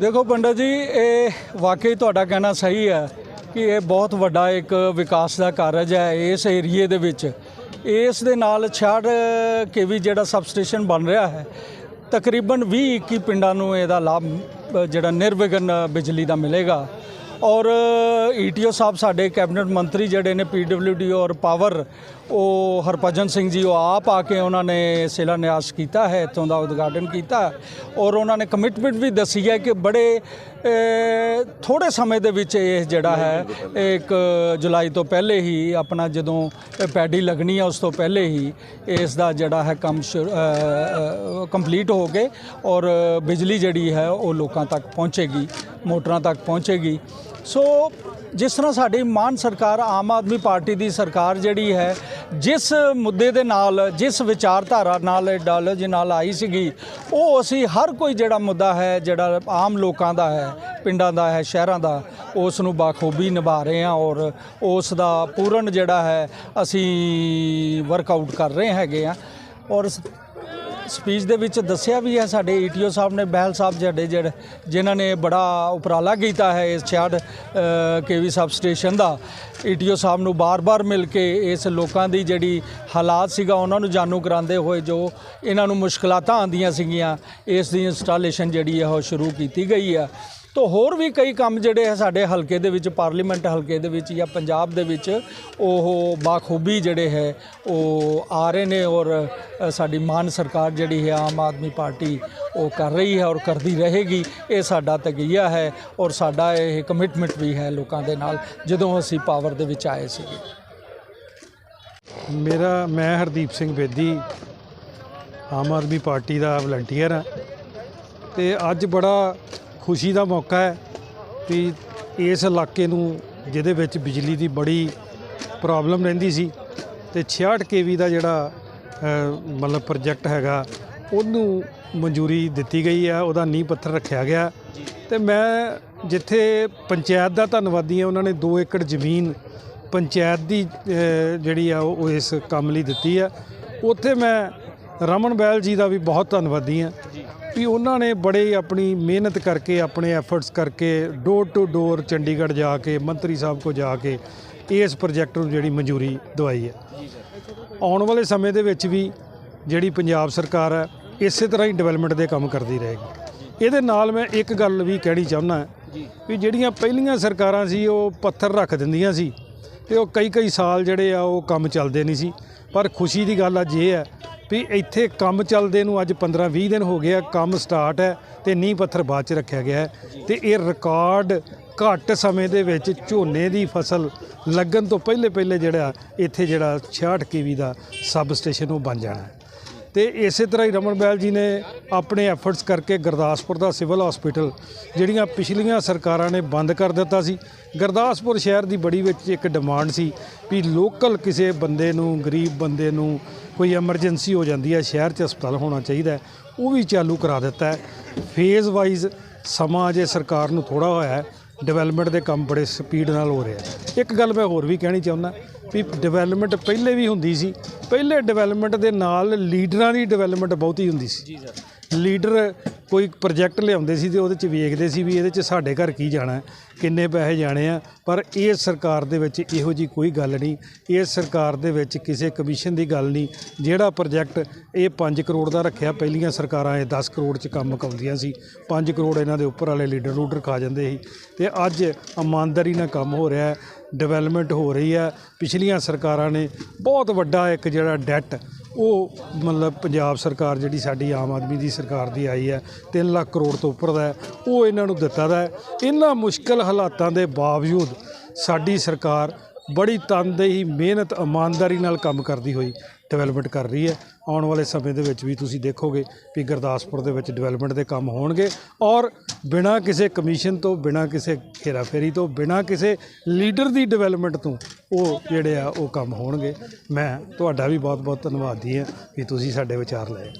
ਦੇਖੋ ਪੰਡਤ ਜੀ, ਇਹ ਵਾਕਈ ਤੁਹਾਡਾ ਕਹਿਣਾ ਸਹੀ ਹੈ ਕਿ ਇਹ ਬਹੁਤ ਵੱਡਾ ਇੱਕ ਵਿਕਾਸ ਦਾ ਕਾਰਜ ਹੈ ਇਸ ਏਰੀਏ ਦੇ ਵਿੱਚ। ਇਸ ਦੇ ਨਾਲ 66 ਕੇਵੀ ਜਿਹੜਾ ਸਬਸਟੇਸ਼ਨ ਬਣ ਰਿਹਾ ਹੈ, ਤਕਰੀਬਨ 20 21 ਪਿੰਡਾਂ ਨੂੰ ਇਹਦਾ ਲਾਭ ਜਿਹੜਾ ਨਿਰਵਿਘਨ ਬਿਜਲੀ ਦਾ ਮਿਲੇਗਾ। ਔਰ ਈਟੀਓ ਸਾਹਿਬ ਸਾਡੇ ਕੈਬਨਿਟ ਮੰਤਰੀ ਜਿਹੜੇ ਨੇ ਪੀਡਬਲਯੂਡੀ ਔਰ ਪਾਵਰ ਉਹ ਹਰਭਜਨ ਸਿੰਘ ਜੀ ਉਹ ਆਪ ਆ ਕੇ ਉਹਨਾਂ ਨੇ ਸ਼ਿਲਾ ਨਿਆਸ ਕੀਤਾ ਹੈ ਇੱਥੋਂ ਦਾ ਉਦਘਾਟਨ ਕੀਤਾ। ਔਰ ਉਹਨਾਂ ਨੇ ਕਮਿਟਮੈਂਟ ਵੀ ਦੱਸੀ ਹੈ ਕਿ ਬੜੇ ਅ, ਥੋੜੇ ਸਮੇਂ ਦੇ ਵਿੱਚ ਇਹ ਜਿਹੜਾ ਹੈ ਇੱਕ ਜੁਲਾਈ ਤੋਂ ਪਹਿਲੇ ਹੀ ਆਪਣਾ ਜਦੋਂ ਪੈਡੀ ਲੱਗਣੀ ਹੈ ਉਸ ਤੋਂ ਪਹਿਲੇ ਹੀ ਇਸ ਦਾ ਜਿਹੜਾ ਹੈ ਕੰਮ ਕੰਪਲੀਟ ਹੋ ਕੇ ਔਰ ਬਿਜਲੀ ਜਿਹੜੀ ਹੈ ਉਹ ਲੋਕਾਂ ਤੱਕ ਪਹੁੰਚੇਗੀ ਮੋਟਰਾਂ ਤੱਕ ਪਹੁੰਚੇਗੀ। ਸੋ ਜਿਸ ਤਰ੍ਹਾਂ ਸਾਡੀ ਮਾਨ ਸਰਕਾਰ, ਆਮ ਆਦਮੀ ਪਾਰਟੀ ਦੀ ਸਰਕਾਰ ਜਿਹੜੀ ਹੈ, ਜਿਸ ਮੁੱਦੇ ਦੇ ਨਾਲ, ਜਿਸ ਵਿਚਾਰਧਾਰਾ ਨਾਲ ਆਈਡੀਓਲੋਜੀ ਨਾਲ ਆਈ ਸੀਗੀ, ਉਹ ਅਸੀਂ ਹਰ ਕੋਈ ਜਿਹੜਾ ਮੁੱਦਾ ਹੈ, ਜਿਹੜਾ ਆਮ ਲੋਕਾਂ ਦਾ ਹੈ, ਪਿੰਡਾਂ ਦਾ ਹੈ, ਸ਼ਹਿਰਾਂ ਦਾ, ਉਸ ਨੂੰ ਬਾਖੂਬੀ ਨਿਭਾ ਰਹੇ ਹਾਂ ਔਰ ਉਸ ਦਾ ਪੂਰਨ ਜਿਹੜਾ ਹੈ, ਅਸੀਂ ਵਰਕਆਊਟ ਕਰ ਰਹੇ ਹੈਗੇ ਆ ਔਰ ਸਪੀਚ ਦੇ ਵਿੱਚ ਦੱਸਿਆ ਵੀ ਹੈ, ਸਾਡੇ ਈਟੀਓ ਸਾਹਿਬ ਨੇ, ਬਹਿਲ ਸਾਹਿਬ ਜਿਹੜੇ ਜਿਹੜੇ, ਜਿਨ੍ਹਾਂ ਨੇ ਬੜਾ ਉਪਰਾਲਾ ਕੀਤਾ ਹੈ ਇਸ 66 ਕੇਵੀ ਸਬ ਸਟੇਸ਼ਨ ਦਾ। ਈਟੀਓ ਸਾਹਿਬ ਨੂੰ ਬਾਰ-ਬਾਰ ਮਿਲ ਕੇ ਇਸ ਲੋਕਾਂ ਦੀ ਜਿਹੜੀ ਹਾਲਾਤ ਸੀਗਾ, ਉਹਨਾਂ ਨੂੰ ਜਾਣੂ ਕਰਾਉਂਦੇ ਹੋਏ ਜੋ ਇਹਨਾਂ ਨੂੰ ਮੁਸ਼ਕਲਾਤਾਂ ਆਉਂਦੀਆਂ ਸੀਗੀਆਂ, ਇਸ ਦੀ ਇੰਸਟਾਲੇਸ਼ਨ ਜਿਹੜੀ ਹੈ, ਉਹ ਸ਼ੁਰੂ ਕੀਤੀ ਗਈ ਹੈ। ਤੋ ਹੋਰ ਵੀ ਕਈ ਕੰਮ ਜਿਹੜੇ ਹੈ ਸਾਡੇ ਹਲਕੇ ਦੇ ਵਿੱਚ, ਪਾਰਲੀਮੈਂਟ ਹਲਕੇ ਦੇ ਵਿੱਚ ਜਾਂ ਪੰਜਾਬ ਦੇ ਵਿੱਚ ਉਹ ਬਾਖੂਬੀ ਜਿਹੜੇ ਹੈ, ਉਹ ਆ ਰਹੇ ਨੇ ਔਰ ਸਾਡੀ ਮਾਨ ਸਰਕਾਰ ਜਿਹੜੀ ਹੈ, ਆਮ ਆਦਮੀ ਪਾਰਟੀ ਉਹ ਕਰ ਰਹੀ ਹੈ ਔਰ ਕਰਦੀ ਰਹੇਗੀ। ਇਹ ਸਾਡਾ ਤਗਈਆ ਹੈ ਔਰ ਸਾਡਾ ਇਹ ਕਮਿਟਮੈਂਟ ਵੀ ਹੈ ਲੋਕਾਂ ਦੇ ਨਾਲ, ਜਦੋਂ ਅਸੀਂ ਪਾਵਰ ਦੇ ਵਿੱਚ ਆਏ ਸੀਗੇ। ਮੇਰਾ, ਮੈਂ ਹਰਦੀਪ ਸਿੰਘ ਬੇਦੀ, ਆਮ ਆਦਮੀ ਪਾਰਟੀ ਦਾ ਵਲੰਟੀਅਰ ਹਾਂ। ਤੇ ਅੱਜ ਬੜਾ ਖੁਸ਼ੀ ਦਾ ਮੌਕਾ ਹੈ ਕਿ ਇਸ ਇਲਾਕੇ ਨੂੰ, ਜਿਹਦੇ ਵਿੱਚ ਬਿਜਲੀ ਦੀ ਬੜੀ ਪ੍ਰੋਬਲਮ ਰਹਿੰਦੀ ਸੀ ਤੇ 66 ਕੇਵੀ ਦਾ ਜਿਹੜਾ ਮਤਲਬ ਪ੍ਰੋਜੈਕਟ ਹੈਗਾ, ਉਹਨੂੰ ਮਨਜ਼ੂਰੀ ਦਿੱਤੀ ਗਈ ਹੈ, ਉਹਦਾ ਨੀਂਹ ਪੱਥਰ ਰੱਖਿਆ ਗਿਆ। ਤੇ ਮੈਂ ਜਿੱਥੇ ਪੰਚਾਇਤ ਦਾ ਧੰਨਵਾਦੀ ਹਾਂ, ਉਹਨਾਂ ਨੇ 2 ਏਕੜ ਜ਼ਮੀਨ ਪੰਚਾਇਤ ਦੀ ਜਿਹੜੀ ਆ, ਉਹ ਉਹ ਇਸ ਕੰਮ ਲਈ ਦਿੱਤੀ ਆ ਉੱਥੇ ਮੈਂ ਰਮਨ ਬੈਲ ਜੀ ਦਾ ਵੀ ਬਹੁਤ ਧੰਨਵਾਦੀ ਆ ਵੀ ਉਹਨਾਂ ਨੇ ਬੜੇ ਆਪਣੀ ਮਿਹਨਤ ਕਰਕੇ ਆਪਣੇ ਐਫਰਟਸ ਕਰਕੇ ਡੋਰ ਟੂ ਡੋਰ ਚੰਡੀਗੜ੍ਹ ਜਾ ਕੇ ਮੰਤਰੀ ਸਾਹਿਬ ਕੋ ਜਾ ਕੇ ਇਸ ਪ੍ਰੋਜੈਕਟ ਨੂੰ ਜਿਹੜੀ ਮਨਜ਼ੂਰੀ ਦਵਾਈ ਹੈ। ਆਉਣ ਵਾਲੇ ਸਮੇਂ ਦੇ ਵਿੱਚ ਵੀ ਜਿਹੜੀ ਪੰਜਾਬ ਸਰਕਾਰ ਹੈ ਇਸੇ ਤਰ੍ਹਾਂ ਹੀ ਡਿਵੈਲਪਮੈਂਟ ਦੇ ਕੰਮ ਕਰਦੀ ਰਹੇਗੀ। ਇਹਦੇ ਨਾਲ ਮੈਂ ਇੱਕ ਗੱਲ ਵੀ ਕਹਿਣੀ ਚਾਹੁੰਦਾ ਵੀ ਜਿਹੜੀਆਂ ਪਹਿਲੀਆਂ ਸਰਕਾਰਾਂ ਸੀ ਉਹ ਪੱਥਰ ਰੱਖ ਦਿੰਦੀਆਂ ਸੀ ਤੇ ਉਹ ਕਈ ਕਈ ਸਾਲ ਜਿਹੜੇ ਆ ਉਹ ਕੰਮ ਚੱਲਦੇ ਨਹੀਂ ਸੀ। ਪਰ ਖੁਸ਼ੀ ਦੀ ਗੱਲ ਅੱਜ ਇਹ ਹੈ ਵੀ ਇੱਥੇ ਕੰਮ ਚੱਲਦੇ ਨੂੰ ਅੱਜ 15 20 ਦਿਨ ਹੋ ਗਿਆ ਕੰਮ ਸਟਾਰਟ ਹੈ ਤੇ ਨੀਂਹ ਪੱਥਰ ਬਾਅਦ ਚ ਰੱਖਿਆ ਗਿਆ ਹੈ। ਤੇ ਇਹ ਰਿਕਾਰਡ ਘੱਟ ਸਮੇਂ ਦੇ ਵਿੱਚ ਝੋਨੇ ਦੀ ਫਸਲ ਲੱਗਣ ਤੋਂ ਪਹਿਲੇ ਪਹਿਲੇ ਜਿਹੜਾ ਇੱਥੇ ਜਿਹੜਾ 66 ਕੇਵੀ ਦਾ ਸਬ ਸਟੇਸ਼ਨ ਉਹ ਬਣ ਜਾਣਾ ਹੈ। ਤੇ ਇਸੇ ਤਰ੍ਹਾਂ ਹੀ ਰਮਨ ਬੈਲ ਜੀ ਨੇ ਆਪਣੇ ਐਫਰਟਸ ਕਰਕੇ ਗੁਰਦਾਸਪੁਰ ਦਾ ਸਿਵਲ ਹਸਪੀਟਲ ਜਿਹੜੀਆਂ ਪਿਛਲੀਆਂ ਸਰਕਾਰਾਂ ਨੇ ਬੰਦ ਕਰ ਦਿੱਤਾ ਸੀ, ਗੁਰਦਾਸਪੁਰ ਸ਼ਹਿਰ ਦੀ ਬੜੀ ਵਿੱਚ ਇੱਕ ਡਿਮਾਂਡ ਸੀ ਵੀ ਲੋਕਲ ਕਿਸੇ ਬੰਦੇ ਨੂੰ, ਗਰੀਬ ਬੰਦੇ ਨੂੰ ਕੋਈ ਐਮਰਜੈਂਸੀ ਹੋ ਜਾਂਦੀ ਹੈ, ਸ਼ਹਿਰ 'ਚ ਹਸਪਤਾਲ ਹੋਣਾ ਚਾਹੀਦਾ ਉਹ ਵੀ ਚਾਲੂ ਕਰਾ ਦਿੱਤਾ ਫੇਜ਼ ਵਾਈਜ਼ ਸਮਾਂ ਜੇ ਸਰਕਾਰ ਨੂੰ ਥੋੜਾ ਹੋਇਆ ਡਿਵੈਲਪਮੈਂਟ ਦੇ ਕੰਮ ਬੜੇ ਸਪੀਡ ਨਾਲ ਹੋ ਰਿਹਾ ਇੱਕ ਗੱਲ ਮੈਂ ਹੋਰ ਵੀ ਕਹਿਣੀ ਚਾਹੁੰਦਾ ਵੀ ਡਿਵੈਲਪਮੈਂਟ ਪਹਿਲੇ ਵੀ ਹੁੰਦੀ ਸੀ। ਪਹਿਲੇ ਡਿਵੈਲਪਮੈਂਟ ਦੇ ਨਾਲ ਲੀਡਰਾਂ ਦੀ ਡਿਵੈਲਪਮੈਂਟ ਬਹੁਤੀ ਹੁੰਦੀ ਸੀ। ਜੀ ਸਰ। ਲੀਡਰ ਕੋਈ ਪ੍ਰੋਜੈਕਟ ਲਿਆਉਂਦੇ ਸੀ ਤੇ ਉਹਦੇ ਚ ਵੇਖਦੇ ਸੀ ਵੀ ਇਹਦੇ ਚ ਸਾਡੇ ਘਰ ਕੀ ਜਾਣਾ ਕਿੰਨੇ ਪੈਸੇ ਜਾਣੇ ਆ, ਪਰ ਇਹ ਸਰਕਾਰ ਦੇ ਵਿੱਚ ਇਹੋ ਜੀ ਕੋਈ ਗੱਲ ਨਹੀਂ। ਇਹ ਸਰਕਾਰ ਦੇ ਵਿੱਚ ਕਿਸੇ ਕਮਿਸ਼ਨ ਦੀ ਗੱਲ ਨਹੀਂ। ਜਿਹੜਾ ਪ੍ਰੋਜੈਕਟ ਇਹ 5 ਕਰੋੜ ਦਾ ਰੱਖਿਆ, ਪਹਿਲੀਆਂ ਸਰਕਾਰਾਂ ਇਹ 10 ਕਰੋੜ ਚ ਕੰਮ ਮੁਕਾਉਂਦੀਆਂ ਸੀ। 5 ਕਰੋੜ ਇਹਨਾਂ ਦੇ ਉੱਪਰ ਵਾਲੇ ਲੀਡਰ ਲੂਡਰ ਖਾ ਜਾਂਦੇ ਸੀ। ਤੇ ਅੱਜ ਇਮਾਨਦਾਰੀ ਨਾਲ ਕੰਮ ਹੋ ਰਿਹਾ ਡਿਵੈਲਪਮੈਂਟ ਹੋ ਰਹੀ ਹੈ। ਪਿਛਲੀਆਂ ਸਰਕਾਰਾਂ ਨੇ ਬਹੁਤ ਵੱਡਾ ਇੱਕ ਜਿਹੜਾ ਡੈਟ ਉਹ ਮਤਲਬ ਪੰਜਾਬ ਸਰਕਾਰ ਜਿਹੜੀ ਸਾਡੀ ਆਮ ਆਦਮੀ ਦੀ ਸਰਕਾਰ ਦੀ ਆਈ ਹੈ 3 ਲੱਖ ਕਰੋੜ ਤੋਂ ਉੱਪਰ ਦਾ ਉਹ ਇਹਨਾਂ ਨੂੰ ਦਿੱਤਾ ਦਾ ਇਹਨਾਂ ਮੁਸ਼ਕਲ ਹਾਲਾਤਾਂ ਦੇ ਬਾਵਜੂਦ ਸਾਡੀ ਸਰਕਾਰ ਬੜੀ ਤਨਦੇਹੀ, ਮਿਹਨਤ, ਇਮਾਨਦਾਰੀ ਨਾਲ ਕੰਮ ਕਰਦੀ ਹੋਈ ਡਿਵੈਲਪਮੈਂਟ ਕਰ ਰਹੀ ਹੈ। ਆਉਣ ਵਾਲੇ ਸਮੇਂ ਦੇ ਵਿੱਚ ਵੀ ਤੁਸੀਂ ਦੇਖੋਗੇ ਵੀ ਗੁਰਦਾਸਪੁਰ ਦੇ ਵਿੱਚ ਡਿਵੈਲਪਮੈਂਟ ਦੇ ਕੰਮ ਹੋਣਗੇ ਔਰ ਬਿਨਾਂ ਕਿਸੇ ਕਮਿਸ਼ਨ ਤੋਂ, ਬਿਨਾਂ ਕਿਸੇ ਹੇਰਾਫੇਰੀ ਤੋਂ, ਬਿਨਾਂ ਕਿਸੇ ਲੀਡਰ ਦੀ ਡਿਵੈਲਪਮੈਂਟ ਤੋਂ ਉਹ ਜਿਹੜੇ ਆ ਉਹ ਕੰਮ ਹੋਣਗੇ। ਮੈਂ ਤੁਹਾਡਾ ਵੀ ਬਹੁਤ ਬਹੁਤ ਧੰਨਵਾਦੀ ਹਾਂ ਕਿ ਤੁਸੀਂ ਸਾਡੇ ਵਿਚਾਰ ਲਏ।